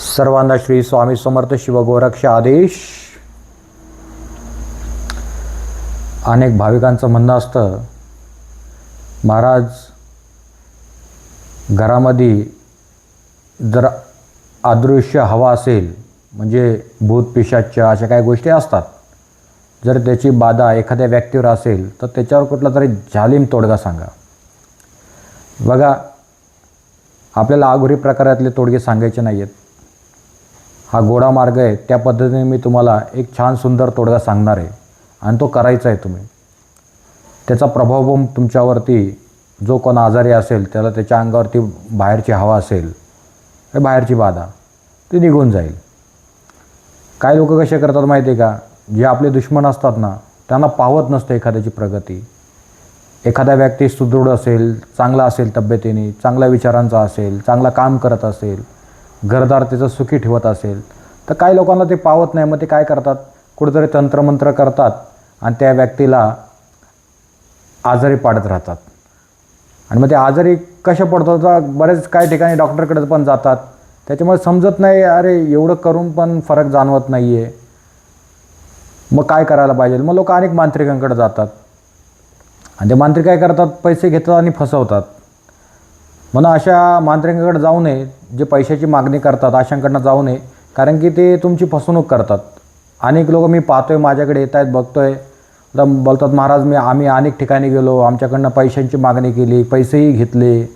सर्वांना श्री स्वामी समर्थ शिवगोरक्ष आदेश. अनेक भाविकांचं म्हणणं असतं महाराज घरामध्ये जर अदृश्य हवा असेल म्हणजे भूत पिशाच्या अशा काही गोष्टी असतात. जर त्याची बाधा एखाद्या व्यक्तीवर असेल तर त्याच्यावर कुठला तरी जालीम तोडगा सांगा. बघा आपल्याला आघुरी प्रकारातले तोडगे सांगायचे नाही आहेत हा गोडा मार्ग आहे त्या पद्धतीने मी तुम्हाला एक छान सुंदर तोडगा सांगणार आहे. आणि तो करायचा आहे तुम्ही. त्याचा प्रभाव पण तुमच्यावरती जो कोण आजारी असेल त्याला त्याच्या अंगावरती बाहेरची हवा असेल हे बाहेरची बाधा ती निघून जाईल. काही लोक कसे करतात माहिती आहे का? जे आपले दुश्मन असतात ना त्यांना पावत नसतं एखाद्याची प्रगती. एखादा व्यक्ती सुदृढ असेल चांगला असेल तब्येतीने चांगल्या विचारांचा असेल चांगला काम करत असेल घरदार त्याचं सुखी ठेवत असेल तर काही लोकांना ते पावत नाही. मग ते काय करतात? कुठेतरी तंत्रमंत्र करतात आणि त्या व्यक्तीला आजारी पाडत राहतात. आणि मग ते आजारी कशा पडतात? तर बरेच काही ठिकाणी डॉक्टरकडे पण जातात. त्याच्यामुळे समजत नाही अरे एवढं करून पण फरक जाणवत नाही आहे मग काय करायला पाहिजे? मग लोक अनेक मांत्रिकांकडे जातात. आणि ते मांत्रिक काय करतात? पैसे घेतात आणि फसवतात. म्हणून अशा मांत्रिकांकडे जाऊ नये जे पैशाची मागणी करतात अशांकडनं जाऊ नये कारण की ते तुमची फसवणूक करतात. अनेक लोक मी पाहतोय माझ्याकडे येत आहेत बघतोय. तर बोलतात महाराज मी आम्ही अनेक ठिकाणी गेलो आमच्याकडनं पैशांची मागणी केली पैसेही घेतले.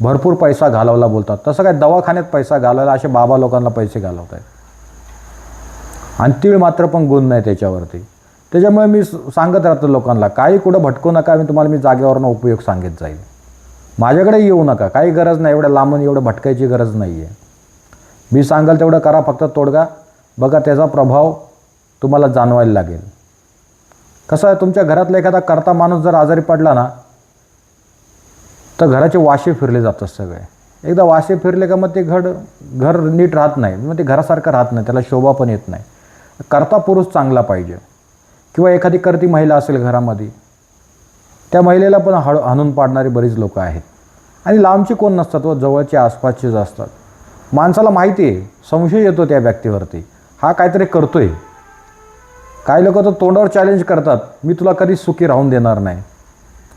भरपूर पैसा घालवला बोलतात. तसं काय दवाखान्यात पैसा घालवला असे बाबा लोकांना पैसे घालवत आहेत आणि तीळ मात्र पण गुण नाही त्याच्यावरती. त्याच्यामुळे मी सांगत राहतो लोकांना काही कुठं भटकू नका मी तुम्हाला मी जागेवरनं उपयोग सांगित जाईल माझ्याकडे येऊ नका. काही गरज नाही. एवढ्या लांबून एवढं भटकायची गरज नाही आहे मी सांगाल तेवढं करा. फक्त तोडगा. बघा त्याचा प्रभाव तुम्हाला जाणवायला लागेल. कसं आहे? तुमच्या घरातला एखादा करता माणूस जर आजारी पडला ना तर घराचे वाशे फिरले जातात सगळे. एकदा वाशे फिरले का मग ते घर घर नीट राहत नाही. मग ते घरासारखं राहत नाही. त्याला शोभा पण येत नाही. करता पुरुष चांगला पाहिजे. किंवा एखादी करती महिला असेल घरामध्ये त्या महिलेला पण हाड हाणून पाडणारे बरीच लोक आहेत. आणि लांबचे कोण नसतात व जवळचे आसपासचेच असतात. माणसाला माहिती आहे संशय येतो त्या व्यक्तीवरती. हा काहीतरी करतोय. काही लोक तर तोंडावर चॅलेंज करतात मी तुला कधी सुखी राहून देणार नाही.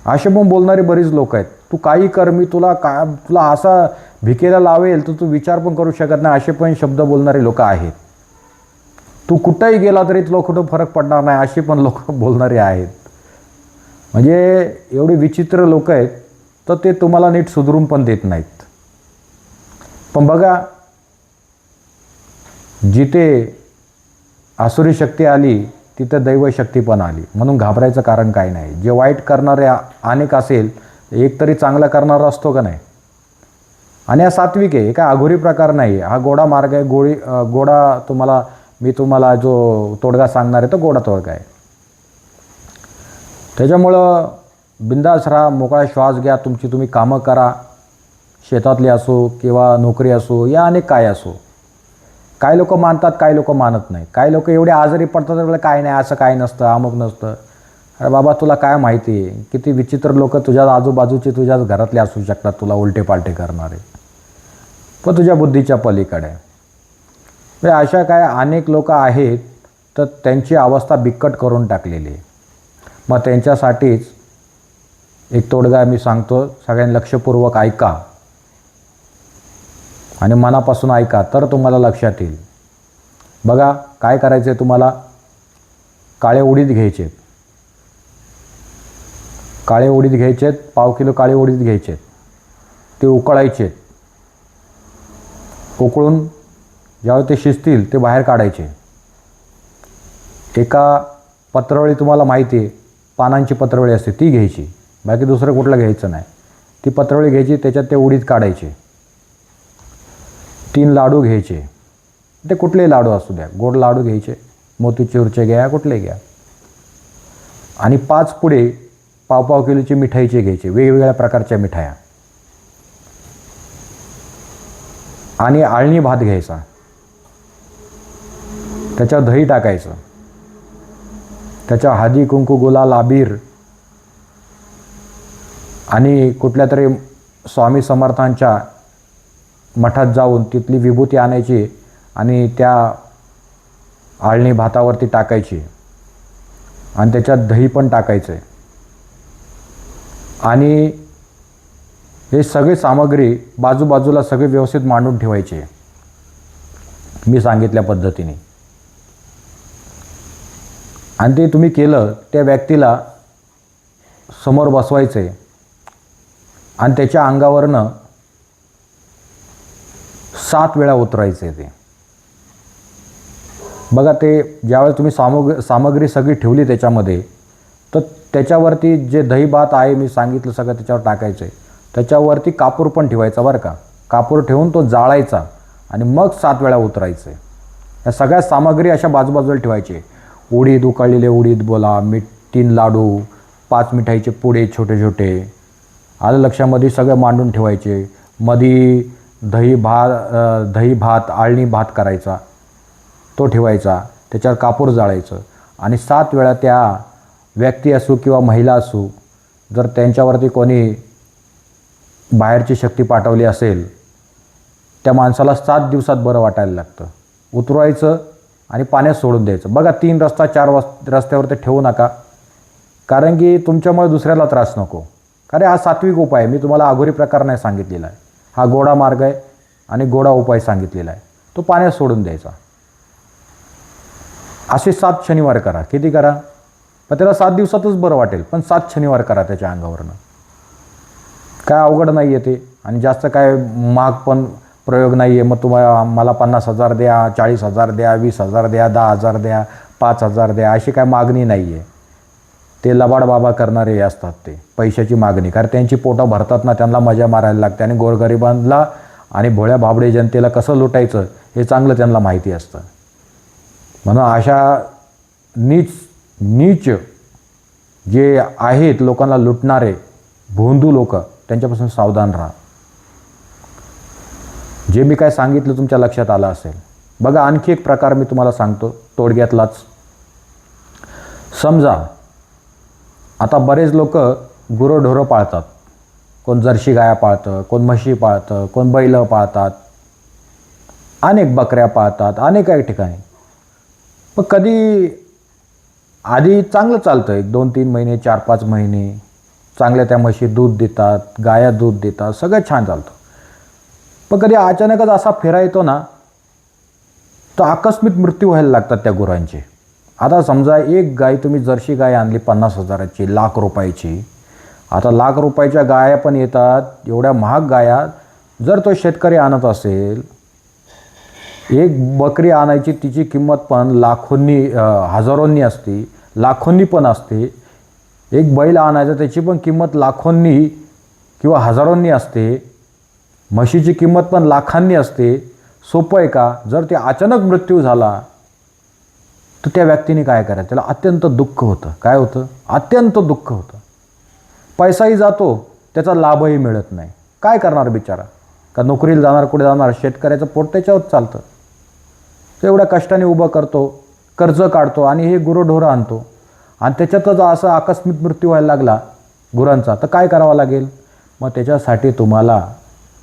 असे पण बोलणारे बरीच लोक आहेत. तू काही कर मी तुला का तुला असा भिकेला लावेल तर तू विचार पण करू शकत नाही असे पण शब्द बोलणारे लोक आहेत. तू कुठंही गेला तरी तुला कुठं फरक पडणार नाही असे पण लोक बोलणारे आहेत. म्हणजे एवढे विचित्र लोक आहेत तर ते तुम्हाला नीट सुधरून पण देत नाहीत. पण बघा जिथे आसुरी शक्ती आली तिथं दैवशक्ती पण आली. म्हणून घाबरायचं कारण काय नाही. जे वाईट करणारे अनेक असेल एक तरी चांगला करणारा असतो का नाही? आणि हा सात्विक आहे काय अघोरी प्रकार नाही हा गोडा मार्ग आहे गोळी गोडा तुम्हाला मी तुम्हाला जो तोडगा सांगणार आहे तो गोडा तोडगा आहे. त्याच्यामुळं बिंदास राहा मोकळा श्वास घ्या तुमची तुम्ही कामं करा. शेतातली असो किंवा नोकरी असो या अनेक काय असो. काही लोक मानतात काही लोक मानत नाही. काही लोक एवढे आजारी पडतात तर काय नाही असं काय नसतं अमुक नसतं. अरे बाबा तुला काय माहिती? आहे किती विचित्र लोक तुझ्या आजूबाजूचे तुझ्याच घरातले असू शकतात तुला उलटे पालटे करणारे. पण तुझ्या बुद्धीच्या पलीकडे. म्हणजे अशा काय अनेक लोक आहेत तर त्यांची अवस्था बिकट करून टाकलेली आहे. मग त्यांच्यासाठीच एक तोडगा मी सांगतो सगळ्यांनी लक्षपूर्वक ऐका. आणि मनापासून ऐका तर तुम्हाला लक्षात येईल. बघा काय करायचं आहे तुम्हाला? काळे उडीद घ्यायचे काळे उडीद घ्यायचे पाव किलो काळे उडीद घ्यायचे ते उकळायचे उकळून ज्यावेळी ते शिजतील ते बाहेर काढायचे. एका पत्रावळी तुम्हाला माहिती आहे पानांची पत्रवळी असते ती घ्यायची. बाकी दुसरं कुठलं घ्यायचं नाही. ती पत्रवळी घ्यायची त्याच्यात ते उडीद काढायचे. तीन लाडू घ्यायचे. ते कुठलेही लाडू असू द्या. गोड लाडू घ्यायचे मोतीचूरचे घ्या कुठले घ्या. आणि पाच पुढे पाव पाव किलोची मिठाईचे घ्यायचे वेगवेगळ्या प्रकारच्या मिठाया. आणि आळणी भात घ्यायचा. त्याच्यावर दही टाकायचं. त्याच्या हादी कुंकू गुलाल आबीर आणि कुठल्या तरी स्वामी समर्थांच्या मठात जाऊन तिथली विभूती आणायची आणि त्या आळणी भातावरती टाकायची आणि त्याच्यात दही पण टाकायचं. आणि हे सगळे सामग्री बाजूबाजूला सगळे व्यवस्थित मांडून ठेवायचे. मी सांगितल्या पद्धतीने. आणि ते तुम्ही केलं त्या व्यक्तीला समोर बसवायचं. आहे आणि त्याच्या अंगावरनं सात वेळा उतरायचं आहे ते. बघा ते ज्यावेळेस तुम्ही सामुग सामग्री सगळी ठेवली त्याच्यामध्ये तर त्याच्यावरती जे दही भात आहे मी सांगितलं सगळं त्याच्यावर टाकायचं आहे त्याच्यावरती कापूर पण ठेवायचा बरं का. कापूर ठेवून तो जाळायचा आणि मग सात वेळा उतरायचं. आहे या सगळ्या सामग्री अशा बाजूबाजूला ठेवायची. उडीद उकाळलेले उडीद बोला मीठ तीन लाडू पाच मिठाईचे पुडे छोटे छोटे. आलं लक्षामध्ये सगळं मांडून ठेवायचे. मधी दही भात दही भात आळणी भात करायचा. तो ठेवायचा. त्याच्यावर कापूर जाळायचं. आणि सात वेळा त्या व्यक्ती असू किंवा महिला असू जर त्यांच्यावरती कोणी बाहेरची शक्ती पाठवली असेल त्या माणसाला सात दिवसात बरं वाटायला लागतं. उतरवायचं आणि पाण्यात सोडून द्यायचं. बघा तीन रस्ता चार रस्त्यावर ते ठेवू नका. कारण की तुमच्यामुळे दुसऱ्याला त्रास नको. कारण हा सात्विक उपाय आहे. मी तुम्हाला अघोरी प्रकार नाही सांगितलेला आहे. हा गोडा मार्ग आहे आणि गोडा उपाय सांगितलेला आहे. तो पाण्यात सोडून द्यायचा. असे सात शनिवार करा. किती करा? पण त्याला सात दिवसातच बरं वाटेल. पण सात शनिवार करा त्याच्या अंगावरनं. काय अवघड नाही येते ते. आणि जास्त काय महाग पण प्रयोग नाही आहे मग तुम्हाला मला पन्नास हजार द्या चाळीस हजार द्या वीस हजार द्या दहा हजार द्या पाच हजार द्या अशी काय मागणी नाही आहे ते लबाड बाबा करणारे असतात ते पैशाची मागणी. कारण त्यांची पोटं भरतात ना त्यांना मजा मारायला लागते. आणि गोरगरिबांना आणि भोळ्या भाबडे जनतेला कसं लुटायचं हे चांगलं त्यांना माहिती असतं. म्हणून अशा नीच नीच जे आहेत लोकांना लुटणारे भोंदू लोक त्यांच्यापासून सावधान राहा. जे मी काय सांगितलं तुमच्या लक्षात आलं असेल. बघा आणखी एक प्रकार मी तुम्हाला सांगतो तोडग्यातलाच. समजा आता बरेच लोक गुरंढोरं पाळतात. कोण जर्शी गाया पाळतं कोण म्हशी पाळतं कोण बैल पाळतात. अनेक बकऱ्या पाळतात अनेक काही ठिकाणी. पण कधी आधी चांगलं चालतं एक दोन तीन महिने चार पाच महिने. चांगल्या त्या म्हशी दूध देतात गाया दूध देतात सगळं छान चालतं. पण कधी अचानकच असा फेरा येतो ना तर आकस्मिक मृत्यू व्हायला लागतात त्या गुरांचे. आता समजा एक गाय तुम्ही जर्शी गाय आणली पन्नास हजाराची लाख रुपयाची. आता लाख रुपयाच्या गाया पण येतात एवढ्या महाग गाया. जर तो शेतकरी आणत असेल एक बकरी आणायची तिची किंमत पण लाखोंनी हजारोंनी असते लाखोंनी पण असते. एक बैल आणायचं त्याची पण किंमत लाखोंनी किंवा हजारोंनी असते. म्हशीची किंमत पण लाखांनी असते. सोपं आहे का? जर ते अचानक मृत्यू झाला तर त्या व्यक्तीने काय करायचं? त्याला अत्यंत दुःख होतं. काय होतं? अत्यंत दुःख होतं. पैसाही जातो त्याचा लाभही मिळत नाही. काय करणार बिचारा? का नोकरीला जाणार कुठे जाणार? शेतकऱ्याचं पोट त्याच्यावर चालतं. तो एवढ्या कष्टाने उभं करतो कर्ज काढतो आणि हे गुरंढोरं आणतो. आणि त्याच्यातच असं आकस्मिक मृत्यू व्हायला लागला गुरांचा. तर काय करावं लागेल? मग त्याच्यासाठी तुम्हाला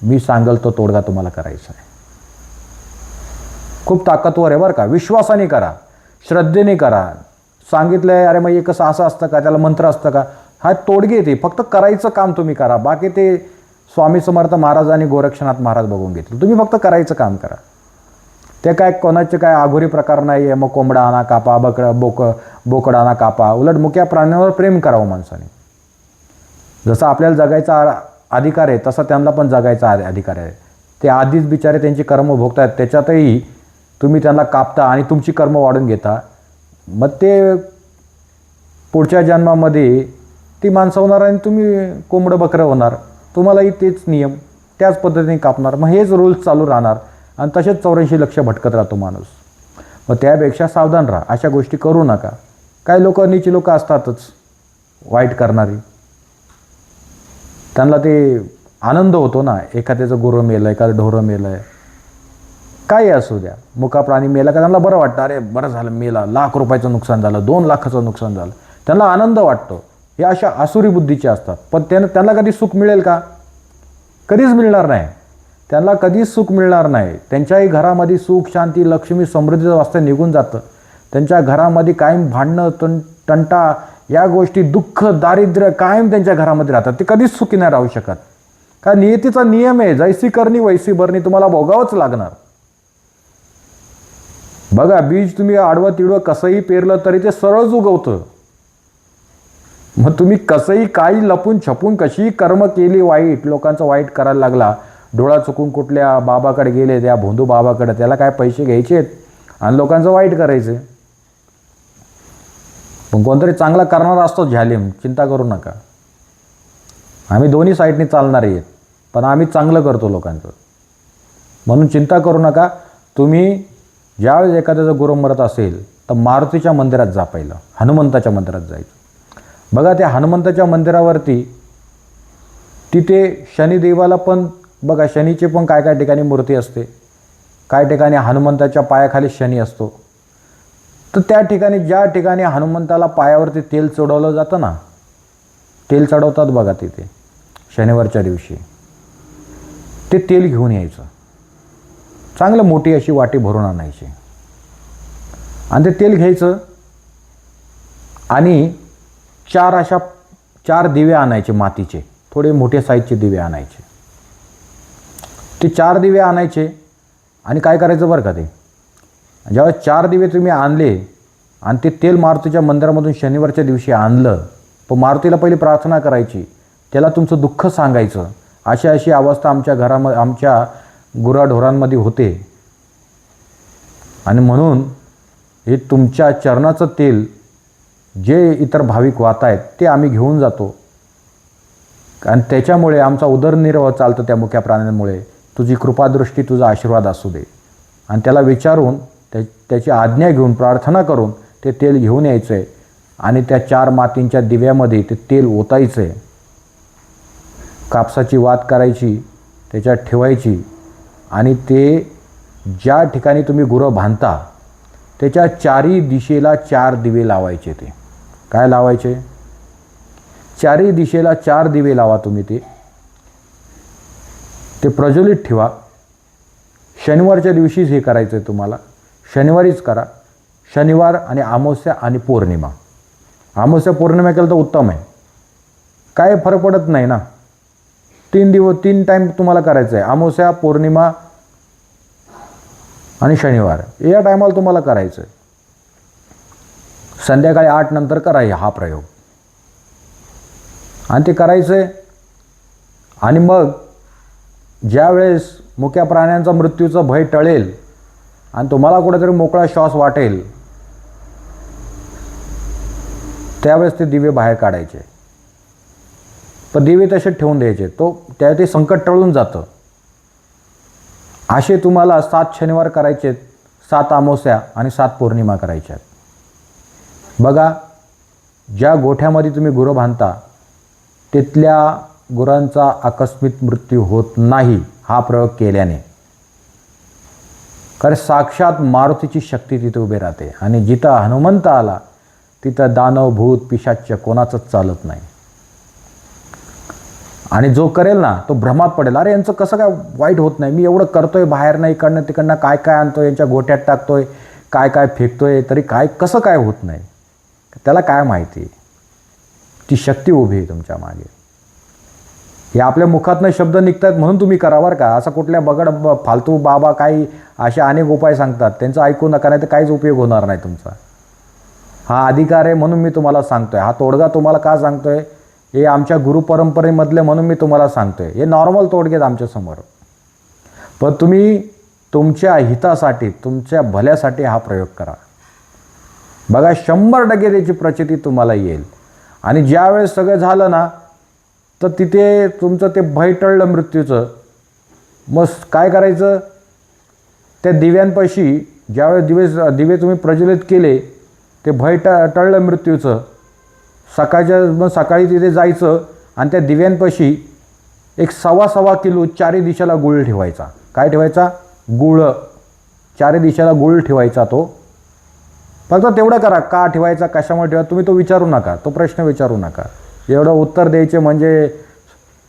मी सांगल तो तोडगा तुम्हाला करायचा आहे. खूप ताकदवर आहे बरं का. विश्वासाने करा. श्रद्धेने करा. सांगितलं आहे अरे मग हे कसं असं असतं का? त्याला मंत्र असतं का? हा तोडगे ते. फक्त करायचं काम तुम्ही करा. बाकी ते स्वामी समर्थ महाराज आणि गोरक्षनाथ महाराज बघून घेतील. तुम्ही फक्त करायचं काम करा. ते काय कोणाचे काय आघोरी प्रकार नाही आहे. मग कोंबडा आणा कापा बकड बोक बोकड आणा कापा. उलट मुक्या प्राण्यांवर प्रेम करावं माणसाने. जसं आपल्याला जगायचा अधिकार आहे तसा त्यांना पण जगायचा आ- अधिकार आहे. ते आधीच बिचारे त्यांची कर्म भोगतात त्याच्यातही तुम्ही त्यांना कापता आणि तुमची कर्म वाढून घेता. मग ते पुढच्या जन्मामध्ये ती माणसं होणार आणि तुम्ही कोंबडं बकरं होणार. तुम्हालाही तेच नियम त्याच पद्धतीने कापणार. मग हेच रूल्स चालू राहणार. आणि तसेच चौऱ्याऐंशी लक्ष भटकत राहतो माणूस. मग त्यापेक्षा सावधान राहा. अशा गोष्टी करू नका. काही लोक नीची लोक असतातच. वाईट करणारी. त्यांना ते आनंद होतो ना एखाद्याचं गुरं मेलं एखादं ढोरं मेलं आहे काही असू द्या. मुका प्राणी मेला का त्यांना बरं वाटतं अरे बरं झालं मेला. लाख रुपयाचं नुकसान झालं दोन लाखाचं नुकसान झालं. त्यांना आनंद वाटतो. हे अशा आसुरी बुद्धीचे असतात. पण त्यांना त्यांना कधी सुख मिळेल का? कधीच मिळणार नाही. त्यांना कधीच सुख मिळणार नाही. त्यांच्याही घरामध्ये सुख शांती लक्ष्मी समृद्धीचं वास्तव निघून जातं. त्यांच्या घरामध्ये कायम भांडणं तन तंटा या गोष्टी दुःख दारिद्र्य कायम त्यांच्या घरामध्ये राहतात. ते कधीच सुखी नाही राहू शकत. का नियतीचा नियम आहे जैसी करणी वैसी भरणी तुम्हाला भोगावंच लागणार. बघा बीज तुम्ही आडवं तिडवं कसंही पेरलं तरी ते सरळच उगवतं. मग तुम्ही कसंही काही लपून छपून कशीही कर्म केली वाईट लोकांचं वाईट करायला लागला डोळा चुकून कुठल्या बाबाकडे गेले त्या भोंदू बाबाकडे त्याला काय पैसे घ्यायचेत? आणि लोकांचं वाईट करायचं. पण कोणतरी चांगला करणारा असतो झालीम चिंता करू नका. आम्ही दोन्ही साईडनी चालणारे आहेत पण आम्ही चांगलं करतो लोकांचं. म्हणून चिंता करू नका तुम्ही ज्यावेळेस एखाद्याचं गुरु मरत असेल तर मारुतीच्या मंदिरात जा पहिलं हनुमंताच्या मंदिरात जायचं. बघा त्या हनुमंताच्या मंदिरावरती तिथे शनिदेवाला पण बघा शनीची पण काय काय ठिकाणी मूर्ती असते. काय ठिकाणी हनुमंताच्या पायाखाली शनी असतो. तर त्या ठिकाणी ज्या ठिकाणी हनुमंताला पायावरती तेल चढवलं जातं ना तेल चढवतात बघा तिथे शनिवारच्या दिवशी. ते तेल घेऊन यायचं. चांगलं मोठी अशी वाटी भरून आणायची. आणि ते तेल घ्यायचं. आणि चार अशा चार दिवे आणायचे मातीचे. थोडे मोठे साईजचे दिवे आणायचे. ते चार दिवे आणायचे. आणि काय करायचं बरं का ते? ज्यावेळेस चार दिवे तुम्ही आणले आणि ते तेल मारुतीच्या मंदिरामधून शनिवारच्या दिवशी आणलं पण मारुतीला पहिली प्रार्थना करायची त्याला तुमचं दुःख सांगायचं अशी अशी अवस्था आमच्या घरामध्ये आमच्या गुराढोरांमध्ये होते. आणि म्हणून हे तुमच्या चरणाचं तेल जे इतर भाविक वाहत आहेत ते आम्ही घेऊन जातो. आणि त्याच्यामुळे आमचा उदरनिर्वाह चालतो त्या मुख्या प्राण्यांमुळे. तुझी कृपादृष्टी तुझा आशीर्वाद असू दे. आणि त्याला विचारून त्या त्याची आज्ञा घेऊन प्रार्थना करून ते तेल घेऊन यायचं आहे आणि त्या चार मातींच्या दिव्यामध्ये ते तेल ओतायचं. आहे कापसाची वात करायची त्याच्यात ठेवायची आणि ते ज्या ठिकाणी तुम्ही गुरं बांधता त्याच्या चारी दिशेला चार दिवे लावायचे ते. काय लावायचे? चारही दिशेला चार दिवे लावा तुम्ही ते. ते प्रज्वलित ठेवा. शनिवारच्या दिवशीच हे करायचं आहे तुम्हाला. शनिवारीच करा. शनिवार आणि अमावस्या आणि पौर्णिमा. अमावस्या पौर्णिमा केलं तर उत्तम आहे. काय फरक पडत नाही ना? तीन दिवस तीन टाईम तुम्हाला करायचं आहे. अमावस्या पौर्णिमा आणि शनिवार. या टायमाला तुम्हाला करायचं आहे. संध्याकाळी आठ नंतर करा हा प्रयोग. आणि ते करायचं आहे. आणि मग ज्यावेळेस मुक्या प्राण्यांचा मृत्यूचं भय टळेल आणि तुम्हाला कुठेतरी मोकळा श्वास वाटेल त्यावेळेस ते दिवे बाहेर काढायचे. पण दिवे तसे ठेवून द्यायचे. तो त्या ते संकट टळून जातं. असे तुम्हाला सात शनिवार करायचे सात अमावस्या आणि सात पौर्णिमा करायच्या बघा ज्या गोठ्यामध्ये तुम्ही गुरं बांधता तिथल्या गुरांचा आकस्मिक मृत्यू होत नाही हा प्रयोग केल्याने. कारण साक्षात मारुतीची शक्ती तिथे उभी राहते. आणि जिथं हनुमंत आला तिथं दानव भूत पिशाच्य कोणाचंच चालत नाही. आणि जो करेल ना तो भ्रमात पडेल. अरे यांचं कसं काय वाईट होत नाही? मी एवढं करतोय बाहेर नाही इकडनं तिकडनं काय काय आणतोय यांच्या गोट्यात टाकतोय काय काय फेकतोय तरी काय कसं काय होत नाही? त्याला काय माहिती? ती शक्ती उभी आहे तुमच्या मागे. हे आपल्या मुखातनं शब्द निघतात म्हणून तुम्ही करा बरं का. असा कुठल्या बगड ब- फालतू बाबा काही असे अनेक उपाय सांगतात. त्यांचं ऐकू नका नाही तर काहीच उपयोग होणार नाही तुमचा. हा अधिकार आहे म्हणून मी तुम्हाला सांगतोय. हा तोडगा तुम्हाला का सांगतोय? हे आमच्या गुरुपरंपरेमधले म्हणून मी तुम्हाला सांगतोय. हे नॉर्मल तोडगे आहेत आमच्यासमोर पण तुम्ही तुमच्या हितासाठी तुमच्या भल्यासाठी हा प्रयोग करा. बघा शंभर टक्के त्याची प्रचिती तुम्हाला येईल. आणि ज्यावेळेस सगळं झालं ना तर तिथे तुमचं ते भय टळलं मृत्यूचं. मग काय करायचं? त्या दिव्यांपाशी ज्यावेळेस दिवे दिवे तुम्ही प्रज्वलित केले ते भय ट टळलं मृत्यूचं. सकाळच्या मग सकाळी तिथे जायचं आणि त्या दिव्यांपाशी एक सव्वा सव्वा किलो चारी दिशेला गुळ ठेवायचा. काय ठेवायचा? गुळ. चारी दिशेला गुळ ठेवायचा तो. फक्त तेवढं करा. का ठेवायचा? कशामुळे ठेवा? तुम्ही तो विचारू नका. तो प्रश्न विचारू नका. एवढं उत्तर द्यायचे म्हणजे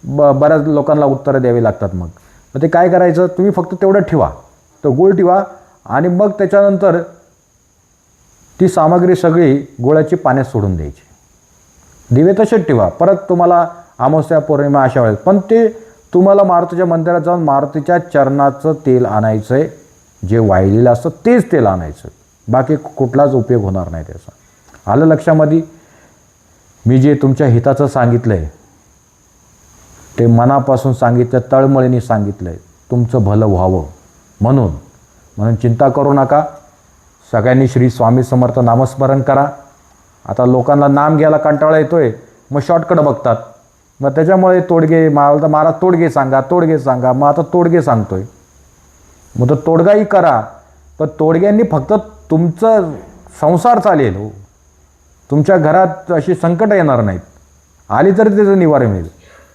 ब बऱ्याच लोकांना उत्तरं द्यावी लागतात मग. मग ते काय करायचं? तुम्ही फक्त तेवढं ठेवा. तो गुळ ठेवा आणि मग त्याच्यानंतर ती सामग्री सगळी गुळाची पाण्यात सोडून द्यायची. दिवे तसेच ठेवा. परत तुम्हाला अमावस्या पौर्णिमा अशा वेळेस. पण ते तुम्हाला मारुतीच्या मंदिरात जाऊन मारुतीच्या चरणाचं तेल आणायचं आहे जे वाहिलेलं असतं तेच तेल आणायचं. बाकी कुठलाच उपयोग होणार नाही त्याचा. आलं लक्षामध्ये? मी जे तुमच्या हिताचं सांगितलं आहे ते मनापासून सांगितलं तळमळीने सांगितलं आहे तुमचं भलं व्हावं. म्हणून म्हणून चिंता करू नका. सगळ्यांनी श्री स्वामी समर्थ नामस्मरण करा. आता लोकांना नाम घ्यायला कंटाळा येतो आहे मग शॉर्टकट बघतात. मग त्याच्यामुळे तोडगे मला तर महाराज तोडगे सांगा तोडगे सांगा. मग आता तोडगे सांगतो आहे मग तो तोडगाही करा. पण तोडग्यांनी फक्त तुमचं संसार चालेल हो. तुमच्या घरात अशी संकटं येणार नाहीत. आली तरी त्याचं निवारण मिळेल.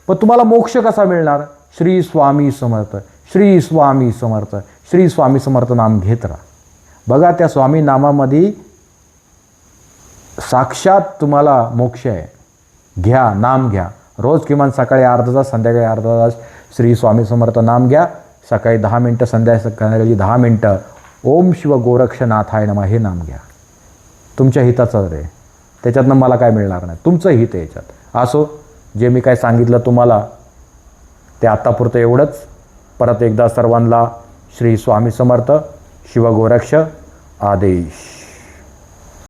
पण तुम्हाला मोक्ष कसा मिळणार? श्री स्वामी समर्थ श्री स्वामी समर्थ श्री स्वामी समर्थ नाम घेत राहा. बघा त्या स्वामी नामामध्ये साक्षात तुम्हाला मोक्ष आहे. घ्या नाम घ्या. रोज किमान सकाळी अर्धा तास संध्याकाळी अर्धा तास श्री स्वामी समर्थ नाम घ्या. सकाळी दहा मिनटं संध्याकाळी संध्याकाळी दहा मिनटं. ओम शिव गोरक्षनाथाय नमा हे नाम घ्या. तुमच्या हिताचं रे त्याच्यातनं मला काय मिळणार नाही. तुमचं हित आहे याच्यात. असो जे मी काय सांगितलं तुम्हाला ते आत्तापुरतं एवढंच. परत एकदा सर्वांना श्री स्वामी समर्थ शिवगोरक्ष आदेश.